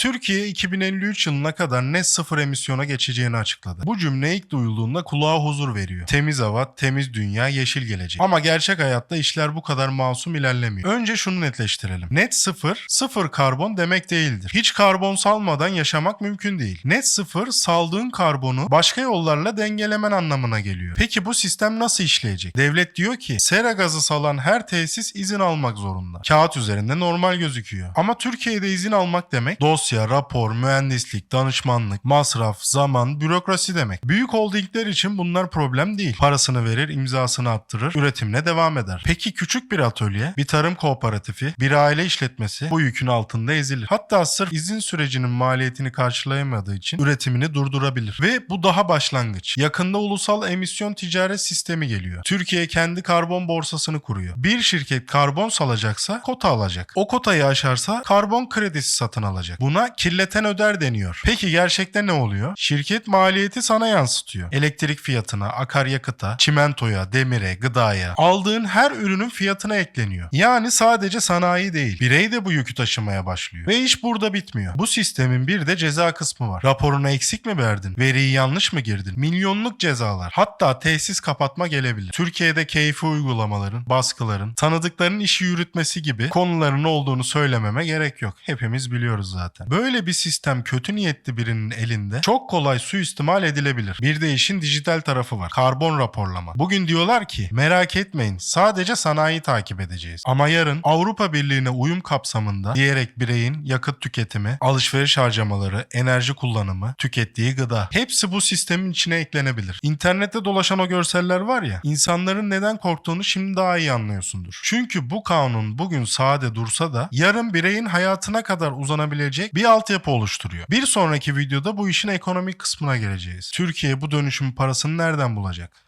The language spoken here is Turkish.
Türkiye 2053 yılına kadar net sıfır emisyona geçeceğini açıkladı. Bu cümle ilk duyulduğunda kulağa huzur veriyor. Temiz hava, temiz dünya, yeşil gelecek. Ama gerçek hayatta işler bu kadar masum ilerlemiyor. Önce şunu netleştirelim. Net sıfır, sıfır karbon demek değildir. Hiç karbon salmadan yaşamak mümkün değil. Net sıfır, saldığın karbonu başka yollarla dengelemen anlamına geliyor. Peki bu sistem nasıl işleyecek? Devlet diyor ki sera gazı salan her tesis izin almak zorunda. Kağıt üzerinde normal gözüküyor. Ama Türkiye'de izin almak demek dosya, rapor, mühendislik, danışmanlık, masraf, zaman, bürokrasi demek. Büyük holdingler için bunlar problem değil. Parasını verir, imzasını attırır, üretimine devam eder. Peki küçük bir atölye, bir tarım kooperatifi, bir aile işletmesi bu yükün altında ezilir. Hatta sırf izin sürecinin maliyetini karşılayamadığı için üretimini durdurabilir. Ve bu daha başlangıç. Yakında ulusal emisyon ticaret sistemi geliyor. Türkiye kendi karbon borsasını kuruyor. Bir şirket karbon salacaksa kota alacak. O kotayı aşarsa karbon kredisi satın alacak. Buna kirleten öder deniyor. Peki gerçekte ne oluyor? Şirket maliyeti sana yansıtıyor. Elektrik fiyatına, akaryakıta, çimentoya, demire, gıdaya aldığın her ürünün fiyatına ekleniyor. Yani sadece sanayi değil. Birey de bu yükü taşımaya başlıyor. Ve iş burada bitmiyor. Bu sistemin bir de ceza kısmı var. Raporuna eksik mi verdin? Veriyi yanlış mı girdin? Milyonluk cezalar. Hatta tesis kapatma gelebilir. Türkiye'de keyfi uygulamaların, baskıların, tanıdıkların işi yürütmesi gibi konuların olduğunu söylememe gerek yok. Hepimiz biliyoruz zaten. Böyle bir sistem kötü niyetli birinin elinde çok kolay suistimal edilebilir. Bir de işin dijital tarafı var. Karbon raporlama. Bugün diyorlar ki merak etmeyin sadece sanayi takip edeceğiz. Ama yarın Avrupa Birliği'ne uyum kapsamında diyerek bireyin yakıt tüketimi, alışveriş harcamaları, enerji kullanımı, tükettiği gıda hepsi bu sistemin içine eklenebilir. İnternette dolaşan o görseller var ya insanların neden korktuğunu şimdi daha iyi anlıyorsundur. Çünkü bu kanun bugün sade dursa da yarın bireyin hayatına kadar uzanabilecek bir altyapı oluşturuyor. Bir sonraki videoda bu işin ekonomik kısmına geleceğiz. Türkiye bu dönüşüm parasını nereden bulacak?